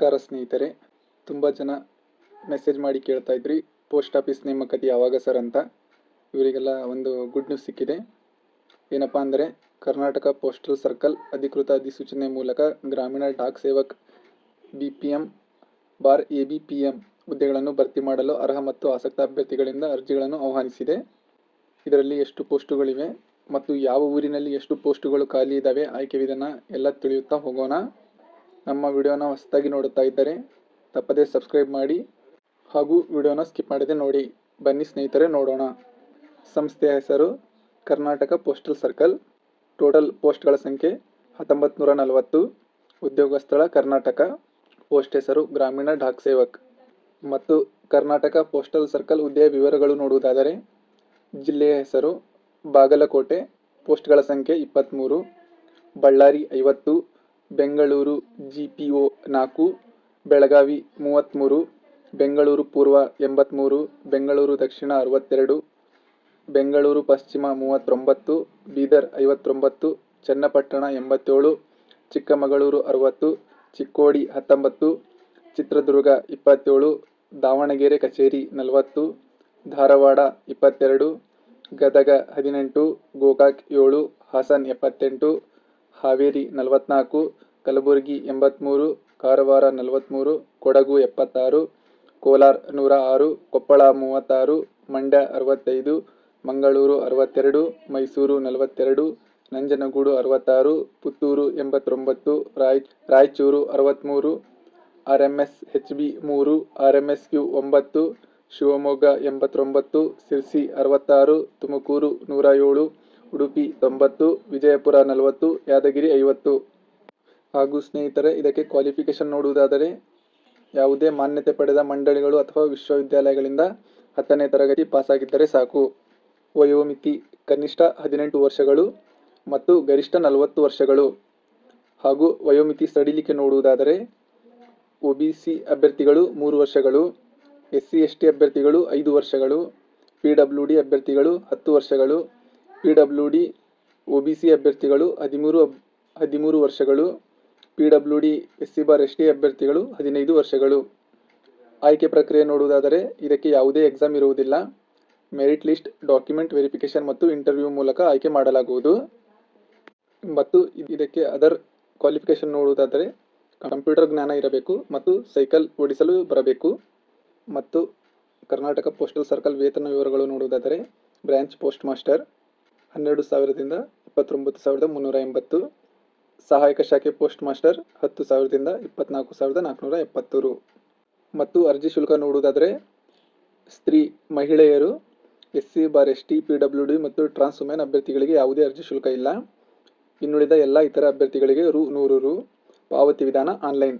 ನಮಸ್ಕಾರ ಸ್ನೇಹಿತರೆ. ತುಂಬ ಜನ ಮೆಸೇಜ್ ಮಾಡಿ ಕೇಳ್ತಾ ಇದ್ರಿ. ಪೋಸ್ಟ್ ಆಫೀಸ್ ನೇಮಕತಿ ಯಾವಾಗ ಸರ್ ಅಂತ? ಇವರಿಗೆಲ್ಲ ಒಂದು ಗುಡ್ ನ್ಯೂಸ್ ಸಿಕ್ಕಿದೆ. ಏನಪ್ಪ ಅಂದರೆ ಕರ್ನಾಟಕ ಪೋಸ್ಟಲ್ ಸರ್ಕಲ್ ಅಧಿಕೃತ ಅಧಿಸೂಚನೆ ಮೂಲಕ ಗ್ರಾಮೀಣ Dak Sevak B P M bar A B P M ಹುದ್ದೆಗಳನ್ನು ಭರ್ತಿ ಮಾಡಲು ಅರ್ಹ ಮತ್ತು ಆಸಕ್ತ ಅಭ್ಯರ್ಥಿಗಳಿಂದ ಅರ್ಜಿಗಳನ್ನು ಆಹ್ವಾನಿಸಿದೆ. ಇದರಲ್ಲಿ ಎಷ್ಟು ಪೋಸ್ಟುಗಳಿವೆ ಮತ್ತು ಯಾವ ಊರಿನಲ್ಲಿ ಎಷ್ಟು ಪೋಸ್ಟುಗಳು ಖಾಲಿ ಇದ್ದಾವೆ ಆಯ್ಕೆ ವಿಧಾನ ಎಲ್ಲ ತಿಳಿಯುತ್ತಾ ಹೋಗೋಣ. ನಮ್ಮ ವಿಡಿಯೋನ ಹೊಸದಾಗಿ ನೋಡುತ್ತಾ ಇದ್ದರೆ ತಪ್ಪದೇ ಸಬ್ಸ್ಕ್ರೈಬ್ ಮಾಡಿ ಹಾಗೂ ವಿಡಿಯೋನ ಸ್ಕಿಪ್ ಮಾಡದೆ ನೋಡಿ. ಬನ್ನಿ ಸ್ನೇಹಿತರೆ, ನೋಡೋಣ. ಸಂಸ್ಥೆಯ ಹೆಸರು ಕರ್ನಾಟಕ ಪೋಸ್ಟಲ್ ಸರ್ಕಲ್. ಟೋಟಲ್ ಪೋಸ್ಟ್ಗಳ ಸಂಖ್ಯೆ ಹತ್ತೊಂಬತ್ತು ನೂರ ನಲವತ್ತು. ಉದ್ಯೋಗ ಸ್ಥಳ ಕರ್ನಾಟಕ. ಪೋಸ್ಟ್ ಹೆಸರು ಗ್ರಾಮೀಣ ಡಾಕ್ ಸೇವಕ್. ಮತ್ತು ಕರ್ನಾಟಕ ಪೋಸ್ಟಲ್ ಸರ್ಕಲ್ ಹುದ್ದೆಯ ವಿವರಗಳು ನೋಡುವುದಾದರೆ, ಜಿಲ್ಲೆಯ ಹೆಸರು ಬಾಗಲಕೋಟೆ. ಪೋಸ್ಟ್ಗಳ ಸಂಖ್ಯೆ ಇಪ್ಪತ್ತ್ಮೂರು. ಬಳ್ಳಾರಿ ಐವತ್ತು. ಬೆಂಗಳೂರು ಜಿ ಪಿ ಒ ನಾಲ್ಕು, ಬೆಳಗಾವಿ ಮೂವತ್ತ್ಮೂರು ಬೆಂಗಳೂರು ಪೂರ್ವ ಎಂಬತ್ತ್ಮೂರು ಬೆಂಗಳೂರು ದಕ್ಷಿಣ ಅರವತ್ತೆರಡು, ಬೆಂಗಳೂರು ಪಶ್ಚಿಮ ಮೂವತ್ತೊಂಬತ್ತು, ಬೀದರ್ ಐವತ್ತೊಂಬತ್ತು, ಚನ್ನಪಟ್ಟಣ ಎಂಬತ್ತೇಳು, ಚಿಕ್ಕಮಗಳೂರು ಅರವತ್ತು, ಚಿಕ್ಕೋಡಿ ಹತ್ತೊಂಬತ್ತು, ಚಿತ್ರದುರ್ಗ ಇಪ್ಪತ್ತೇಳು, ದಾವಣಗೆರೆ ಕಚೇರಿ ನಲವತ್ತು, ಧಾರವಾಡ ಇಪ್ಪತ್ತೆರಡು, ಗದಗ ಹದಿನೆಂಟು, ಗೋಕಾಕ್ ಏಳು, ಹಾಸನ್ ಎಪ್ಪತ್ತೆಂಟು ಹಾವೇರಿ ನಲವತ್ತ್ನಾಲ್ಕು ಕಲಬುರಗಿ ಎಂಬತ್ತ್ಮೂರು ಕಾರವಾರ ನಲವತ್ತ್ಮೂರು ಕೊಡಗು ಎಪ್ಪತ್ತಾರು, ಕೋಲಾರ ನೂರ ಆರು ಕೊಪ್ಪಳ ಮೂವತ್ತಾರು, ಮಂಡ್ಯ ಅರವತ್ತೈದು, ಮಂಗಳೂರು ಅರವತ್ತೆರಡು, ಮೈಸೂರು ನಲವತ್ತೆರಡು, ನಂಜನಗೂಡು ಅರವತ್ತಾರು, ಪುತ್ತೂರು ಎಂಬತ್ತೊಂಬತ್ತು, ರಾಯ್, ರಾಯಚೂರು ಅರವತ್ತ್ಮೂರು R M S H B ಮೂರು ಆರ್ ಎಂ ಎಸ್ ಕ್ಯೂ ಒಂಬತ್ತು, ಶಿವಮೊಗ್ಗ ಎಂಬತ್ತೊಂಬತ್ತು, ಸಿರ್ಸಿ ಅರವತ್ತಾರು, ತುಮಕೂರು ನೂರ ಏಳು ಉಡುಪಿ ತೊಂಬತ್ತು, ವಿಜಯಪುರ ನಲವತ್ತು, ಯಾದಗಿರಿ ಐವತ್ತು. ಹಾಗೂ ಸ್ನೇಹಿತರೆ, ಇದಕ್ಕೆ ಕ್ವಾಲಿಫಿಕೇಷನ್ ನೋಡುವುದಾದರೆ ಯಾವುದೇ ಮಾನ್ಯತೆ ಪಡೆದ ಮಂಡಳಿಗಳು ಅಥವಾ ವಿಶ್ವವಿದ್ಯಾಲಯಗಳಿಂದ ಹತ್ತನೇ ತರಗತಿ ಪಾಸಾಗಿದ್ದರೆ ಸಾಕು. ವಯೋಮಿತಿ, ಕನಿಷ್ಠ ಹದಿನೆಂಟು ವರ್ಷಗಳು ಮತ್ತು ಗರಿಷ್ಠ ನಲವತ್ತು ವರ್ಷಗಳು. ಹಾಗೂ ವಯೋಮಿತಿ ಸಡಿಲಿಕೆ ನೋಡುವುದಾದರೆ ಒ ಬಿ ಸಿ ಅಭ್ಯರ್ಥಿಗಳು ಮೂರು ವರ್ಷಗಳು ಎಸ್ ಸಿ ಎಸ್ ಟಿ ಅಭ್ಯರ್ಥಿಗಳು ಐದು ವರ್ಷಗಳು, ಪಿ ಡಬ್ಲ್ಯೂ ಡಿ ಅಭ್ಯರ್ಥಿಗಳು ಹತ್ತು ವರ್ಷಗಳು P W D, O B C ಅಭ್ಯರ್ಥಿಗಳು ಹದಿಮೂರು ಹದಿಮೂರು ವರ್ಷಗಳು, P W D, S C bar S T ಅಭ್ಯರ್ಥಿಗಳು ಹದಿನೈದು ವರ್ಷಗಳು. ಆಯ್ಕೆ ಪ್ರಕ್ರಿಯೆ ನೋಡುವುದಾದರೆ ಇದಕ್ಕೆ ಯಾವುದೇ ಎಕ್ಸಾಮ್ ಇರುವುದಿಲ್ಲ. ಮೆರಿಟ್ ಲಿಸ್ಟ್, ಡಾಕ್ಯುಮೆಂಟ್ ವೆರಿಫಿಕೇಷನ್ ಮತ್ತು ಇಂಟರ್ವ್ಯೂ ಮೂಲಕ ಆಯ್ಕೆ ಮಾಡಲಾಗುವುದು. ಮತ್ತು ಇದಕ್ಕೆ ಅದರ್ ಕ್ವಾಲಿಫಿಕೇಷನ್ ನೋಡುವುದಾದರೆ ಕಂಪ್ಯೂಟರ್ ಜ್ಞಾನ ಇರಬೇಕು ಮತ್ತು ಸೈಕಲ್ ಓಡಿಸಲು ಬರಬೇಕು. ಮತ್ತು ಕರ್ನಾಟಕ ಪೋಸ್ಟಲ್ ಸರ್ಕಲ್ ವೇತನ ವಿವರಗಳು ನೋಡುವುದಾದರೆ ಬ್ರಾಂಚ್ ಪೋಸ್ಟ್ ಮಾಸ್ಟರ್. ಹನ್ನೆರಡು ಸಾವಿರದಿಂದ ಇಪ್ಪತ್ತೊಂಬತ್ತು ಸಾವಿರದ ಮುನ್ನೂರ ಎಂಬತ್ತು. ಸಹಾಯಕ ಶಾಖೆ ಪೋಸ್ಟ್ ಮಾಸ್ಟರ್ ಹತ್ತು ಸಾವಿರದಿಂದ ಇಪ್ಪತ್ನಾಲ್ಕು ಸಾವಿರದ ನಾಲ್ಕುನೂರ ಎಪ್ಪತ್ತು ಮತ್ತು ಅರ್ಜಿ ಶುಲ್ಕ ನೋಡುವುದಾದರೆ, ಸ್ತ್ರೀ, ಮಹಿಳೆಯರು S C bar S T P W D ಮತ್ತು ಟ್ರಾನ್ಸ್ ವುಮೆನ್ ಅಭ್ಯರ್ಥಿಗಳಿಗೆ ಯಾವುದೇ ಅರ್ಜಿ ಶುಲ್ಕ ಇಲ್ಲ. ಇನ್ನುಳಿದ ಎಲ್ಲ ಇತರ ಅಭ್ಯರ್ಥಿಗಳಿಗೆ ರು ನೂರು ರು ಪಾವತಿ ವಿಧಾನ ಆನ್ಲೈನ್.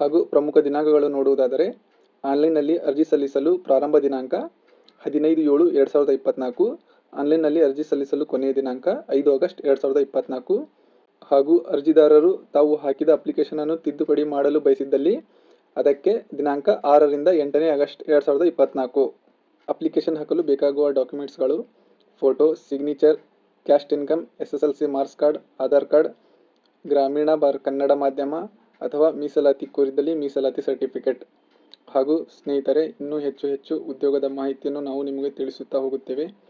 ಹಾಗೂ ಪ್ರಮುಖ ದಿನಾಂಕಗಳು ನೋಡುವುದಾದರೆ, ಆನ್ಲೈನ್ನಲ್ಲಿ ಅರ್ಜಿ ಸಲ್ಲಿಸಲು ಪ್ರಾರಂಭ ದಿನಾಂಕ ಹದಿನೈದು ಏಳು ಎರಡು ಸಾವಿರದ ಇಪ್ಪತ್ತ್ನಾಲ್ಕು ಆನ್ಲೈನ್ನಲ್ಲಿ ಅರ್ಜಿ ಸಲ್ಲಿಸಲು ಕೊನೆಯ ದಿನಾಂಕ ಐದು ಆಗಸ್ಟ್ ಎರಡು ಸಾವಿರದ ಇಪ್ಪತ್ನಾಲ್ಕು. ಹಾಗೂ ಅರ್ಜಿದಾರರು ತಾವು ಹಾಕಿದ ಅಪ್ಲಿಕೇಶನನ್ನು ತಿದ್ದುಪಡಿ ಮಾಡಲು ಬಯಸಿದ್ದಲ್ಲಿ ಅದಕ್ಕೆ ದಿನಾಂಕ ಆರರಿಂದ ಎಂಟನೇ ಆಗಸ್ಟ್ ಎರಡು ಸಾವಿರದ ಇಪ್ಪತ್ತ್ನಾಲ್ಕು ಅಪ್ಲಿಕೇಶನ್ ಹಾಕಲು ಬೇಕಾಗುವ ಡಾಕ್ಯುಮೆಂಟ್ಸ್ಗಳು, photo, signature, caste income S S L C marks card, Aadhaar card, ಗ್ರಾಮೀಣ ಬಾರ್ ಕನ್ನಡ ಮಾಧ್ಯಮ ಅಥವಾ ಮೀಸಲಾತಿ ಕೋರಿದಲ್ಲಿ ಮೀಸಲಾತಿ ಸರ್ಟಿಫಿಕೇಟ್. ಹಾಗೂ ಸ್ನೇಹಿತರೆ, ಇನ್ನೂ ಹೆಚ್ಚು ಹೆಚ್ಚು ಉದ್ಯೋಗದ ಮಾಹಿತಿಯನ್ನು ನಾವು ನಿಮಗೆ ತಿಳಿಸುತ್ತಾ ಹೋಗುತ್ತೇವೆ.